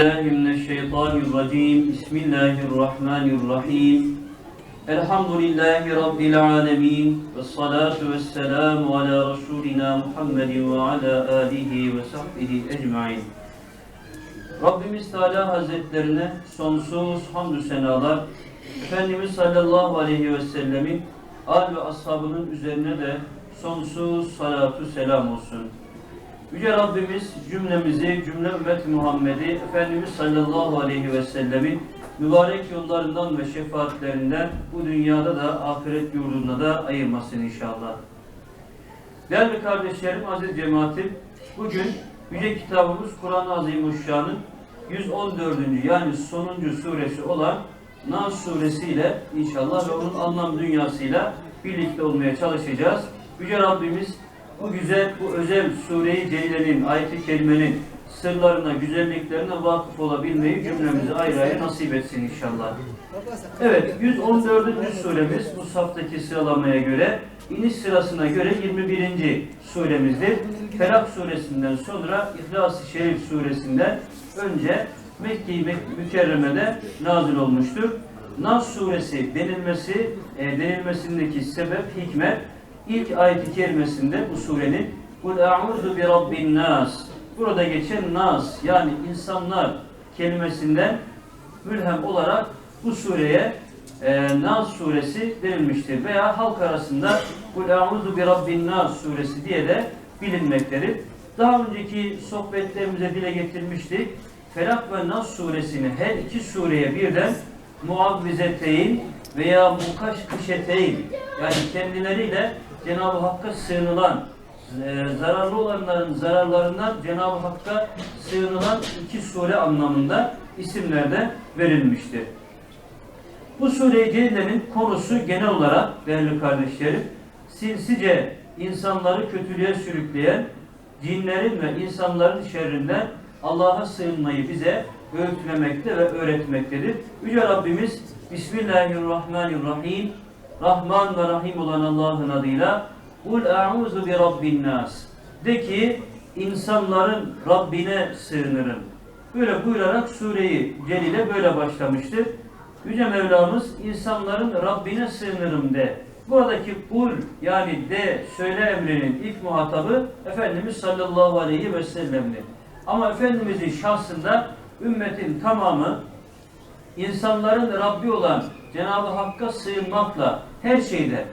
الله من الشيطان الرجيم بسم الله الرحمن الرحيم الحمد لله رب العالمين والصلاة والسلام على رسولنا محمد وعلى آله وصحبه أجمعين Rabbimiz Teala Hazretlerine sonsuz hamdü senalar, Efendimiz sallallahu aleyhi ve sellemin al ve ashabının üzerine de sonsuz salatu selam olsun. Yüce Rabbimiz cümlemizi, cümle ümmet Muhammed'i Efendimiz sallallahu aleyhi ve sellemin mübarek yollarından ve şefaatlerinden bu dünyada da ahiret yurdunda da ayırmasın inşallah. Değerli kardeşlerim, aziz cemaatim, bugün Yüce kitabımız Kur'an-ı Azimuşşan'ın 114. yani sonuncu suresi olan Nas suresiyle inşallah ve onun anlam dünyasıyla birlikte olmaya çalışacağız. Yüce Rabbimiz bu güzel, bu özel sureyi Ceyle'nin, ayet-i kerimenin sırlarına, güzelliklerine vakıf olabilmeyi cümlemize ayrı ayrı nasip etsin inşallah. Evet, 114. suremiz bu saftaki sıralamaya göre, iniş sırasına göre 21. suremizdir. Felak suresinden sonra İhlas-ı Şerif suresinden önce Mekke-i Mek- Mükerreme'de nazil olmuştur. Nas suresi denilmesi, e, denilmesindeki sebep, hikmet, ilk ayet-i kerimesinde bu surenin Kul a'udhu bi rabbin nas Burada geçen nas yani insanlar kelimesinden mülhem olarak bu sureye e, Nas suresi denilmiştir. Veya halk arasında Kul a'udhu bi rabbin nas suresi diye de bilinmektedir. Daha önceki sohbetlerimize dile getirmiştik. Felak ve Nas suresini her iki sureye birden muavvizeteyn veya mukaşkışeteyn yani kendileriyle Cenab-ı Hakk'a sığınılan e, zararlı olanların zararlarından Cenab-ı Hakk'a sığınılan iki sure anlamında isimlerde verilmiştir. Bu sure-i konusu genel olarak değerli kardeşlerim sinsice insanları kötülüğe sürükleyen cinlerin ve insanların şerrinden Allah'a sığınmayı bize öğütlemekte ve öğretmektedir. Yüce Rabbimiz Bismillahirrahmanirrahim Rahman ve Rahim olan Allah'ın adıyla Kul a'uzu bi rabbin nas De ki insanların Rabbine sığınırım. Böyle buyurarak sureyi Celile böyle başlamıştır. Yüce Mevlamız insanların Rabbine sığınırım de. Buradaki kul yani de söyle emrinin ilk muhatabı Efendimiz sallallahu aleyhi ve sellem'dir. Ama Efendimizin şahsında ümmetin tamamı insanların Rabbi olan Cenab-ı Hakk'a sığınmakla her şeyde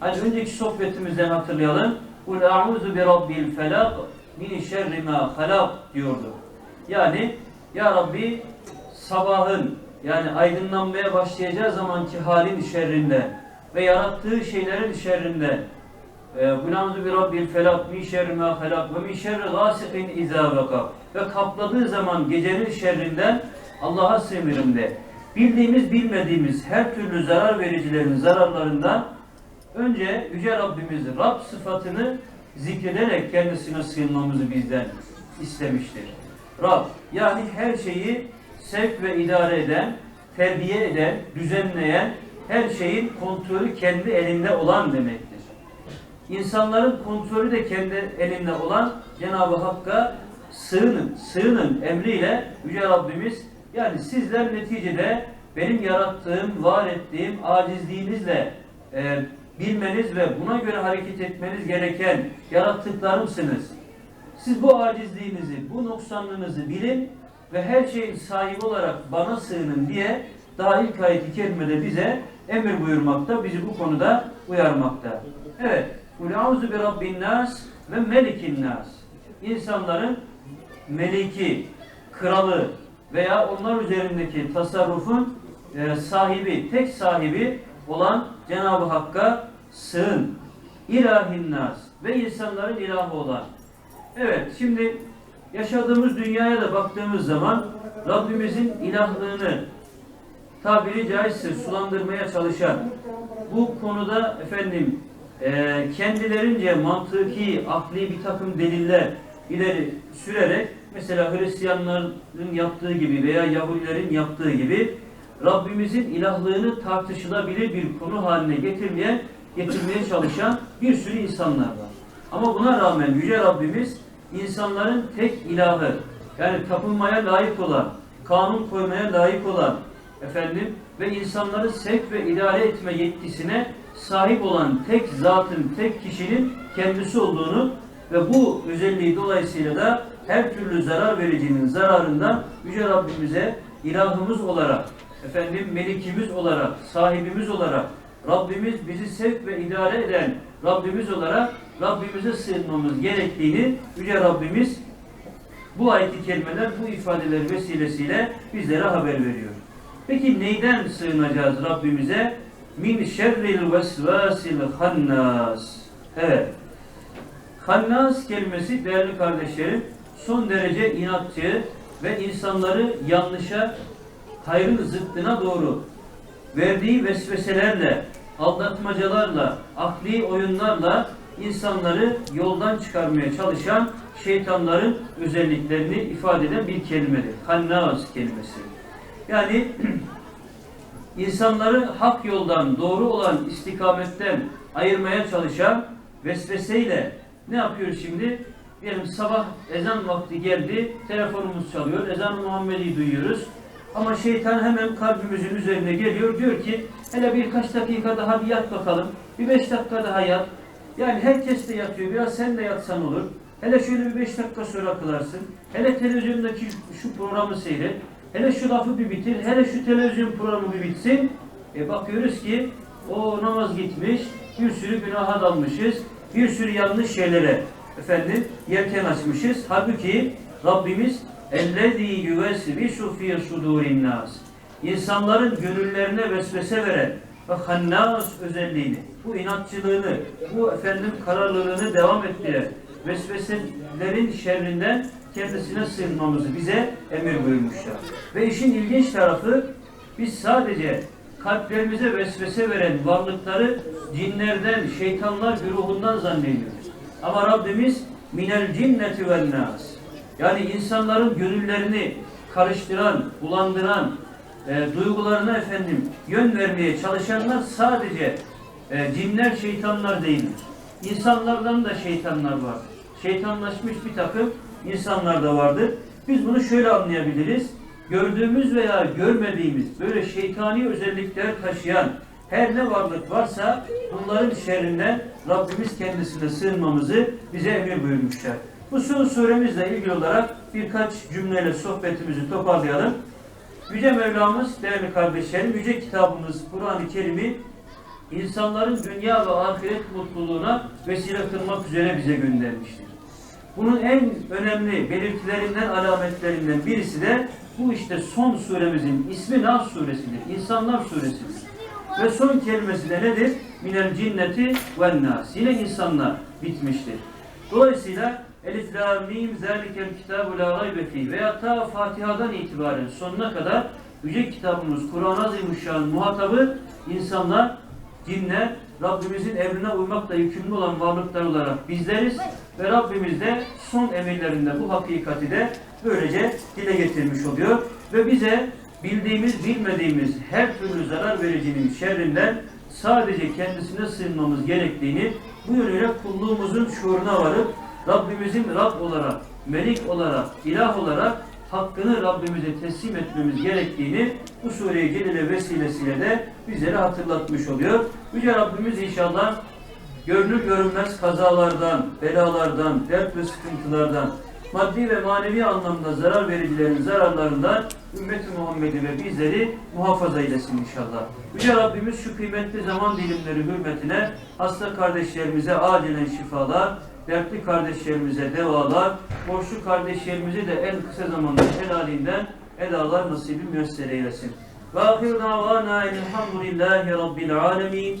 Hani önceki sohbetimizden hatırlayalım. Kul a'udhu bi rabbil felak min şerri ma diyordu. Yani ya Rabbi sabahın yani aydınlanmaya başlayacağı zamanki halin şerrinde ve yarattığı şeylerin şerrinde Kul a'udhu bi rabbil felak min şerri ma halak ve min şerri gasikin izâ ve kapladığı zaman gecenin şerrinden Allah'a sığınırım de. Bildiğimiz bilmediğimiz her türlü zarar vericilerin zararlarından önce Yüce Rabbimiz Rab sıfatını zikrederek kendisine sığınmamızı bizden istemiştir. Rab yani her şeyi sevk ve idare eden, terbiye eden, düzenleyen, her şeyin kontrolü kendi elinde olan demektir. İnsanların kontrolü de kendi elinde olan Cenab-ı Hakk'a sığının, sığının emriyle Yüce Rabbimiz yani sizler neticede benim yarattığım, var ettiğim acizliğinizle e, bilmeniz ve buna göre hareket etmeniz gereken yarattıklarımsınız. Siz bu acizliğinizi, bu noksanlığınızı bilin ve her şeyin sahibi olarak bana sığının diye daha ilk ayet-i kerimede bize emir buyurmakta, bizi bu konuda uyarmakta. Evet, Kul auzu bi rabbin nas ve melikin nas. İnsanların meliki, kralı veya onlar üzerindeki tasarrufun e, sahibi, tek sahibi olan Cenab-ı Hakk'a sığın. İlahin nas ve insanların ilahı olan. Evet şimdi yaşadığımız dünyaya da baktığımız zaman Rabbimizin ilahlığını tabiri caizse sulandırmaya çalışan bu konuda efendim e, kendilerince mantıki, akli bir takım deliller ileri sürerek mesela Hristiyanların yaptığı gibi veya Yahudilerin yaptığı gibi Rabbimizin ilahlığını tartışılabilir bir konu haline getirmeye getirmeye çalışan bir sürü insanlar var. Ama buna rağmen Yüce Rabbimiz insanların tek ilahı yani tapınmaya layık olan kanun koymaya layık olan efendim ve insanları sevk ve idare etme yetkisine sahip olan tek zatın, tek kişinin kendisi olduğunu ve bu özelliği dolayısıyla da her türlü zarar vericinin zararından Yüce Rabbimize ilahımız olarak, efendim melikimiz olarak, sahibimiz olarak, Rabbimiz bizi sevk ve idare eden Rabbimiz olarak Rabbimize sığınmamız gerektiğini Yüce Rabbimiz bu ayet-i kerimeler, bu ifadeler vesilesiyle bizlere haber veriyor. Peki neyden sığınacağız Rabbimize? Min şerril vesvasil hannas. Evet. Hannas kelimesi değerli kardeşlerim son derece inatçı ve insanları yanlışa, hayrın zıttına doğru verdiği vesveselerle, aldatmacalarla, akli oyunlarla insanları yoldan çıkarmaya çalışan şeytanların özelliklerini ifade eden bir kelimedir. Hannas kelimesi. Yani insanları hak yoldan, doğru olan istikametten ayırmaya çalışan vesveseyle ne yapıyor şimdi? Diyelim sabah ezan vakti geldi, telefonumuz çalıyor, ezan-ı Muhammed'i duyuyoruz. Ama şeytan hemen kalbimizin üzerine geliyor, diyor ki hele birkaç dakika daha bir yat bakalım, bir beş dakika daha yat. Yani herkes de yatıyor, biraz sen de yatsan olur. Hele şöyle bir beş dakika sonra kılarsın. Hele televizyondaki şu programı seyret. Hele şu lafı bir bitir. Hele şu televizyon programı bir bitsin. E bakıyoruz ki o namaz gitmiş. Bir sürü günaha dalmışız. Bir sürü yanlış şeylere efendim yelken açmışız. Halbuki Rabbimiz ellezî yüvesvisu fî sudûrin nâs. İnsanların gönüllerine vesvese veren ve hannas özelliğini, bu inatçılığını, bu efendim kararlılığını devam ettiren vesveselerin şerrinden kendisine sığınmamızı bize emir buyurmuşlar. Ve işin ilginç tarafı biz sadece kalplerimize vesvese veren varlıkları cinlerden, şeytanlar güruhundan zannediyoruz. Ama Rabbimiz minel cinneti vel nas. Yani insanların gönüllerini karıştıran, bulandıran, e, duygularına efendim yön vermeye çalışanlar sadece e, cinler, şeytanlar değildir. İnsanlardan da şeytanlar var. Şeytanlaşmış bir takım insanlar da vardır. Biz bunu şöyle anlayabiliriz. Gördüğümüz veya görmediğimiz böyle şeytani özellikler taşıyan her ne varlık varsa bunların şerrinden Rabbimiz kendisine sığınmamızı bize emir buyurmuşlar. Bu son suremizle ilgili olarak birkaç cümleyle sohbetimizi toparlayalım. Yüce Mevlamız, değerli kardeşlerim, yüce kitabımız Kur'an-ı Kerim'i insanların dünya ve ahiret mutluluğuna vesile kılmak üzere bize göndermiştir. Bunun en önemli belirtilerinden, alametlerinden birisi de bu işte son suremizin ismi Nas suresidir. İnsanlar suresidir. Ve son kelimesi de nedir? Minel cinneti ve nas. Yine insanlar bitmiştir. Dolayısıyla Elif la mim zalikel kitabu la raybe fi veya ta Fatiha'dan itibaren sonuna kadar Yüce kitabımız Kur'an-ı Azimuşşan'ın muhatabı insanlar, cinler, Rabbimizin emrine uymakla yükümlü olan varlıklar olarak bizleriz ve Rabbimiz de son emirlerinde bu hakikati de böylece dile getirmiş oluyor ve bize bildiğimiz bilmediğimiz her türlü zarar vericinin şerrinden sadece kendisine sığınmamız gerektiğini bu yönüyle kulluğumuzun şuuruna varıp Rabbimizin Rab olarak, Melik olarak, ilah olarak hakkını Rabbimize teslim etmemiz gerektiğini bu sure-i celile vesilesiyle de bizlere hatırlatmış oluyor. Yüce Rabbimiz inşallah görünür görünmez kazalardan, belalardan, dert ve sıkıntılardan, maddi ve manevi anlamda zarar vericilerin zararlarından ümmeti Muhammed'i ve bizleri muhafaza eylesin inşallah. Yüce Rabbimiz şu kıymetli zaman dilimleri hürmetine hasta kardeşlerimize acilen şifalar, dertli kardeşlerimize devalar, borçlu kardeşlerimize de en kısa zamanda helalinden edalar nasibi müyesser eylesin. Ve ahir davana elhamdülillahi rabbil alemin.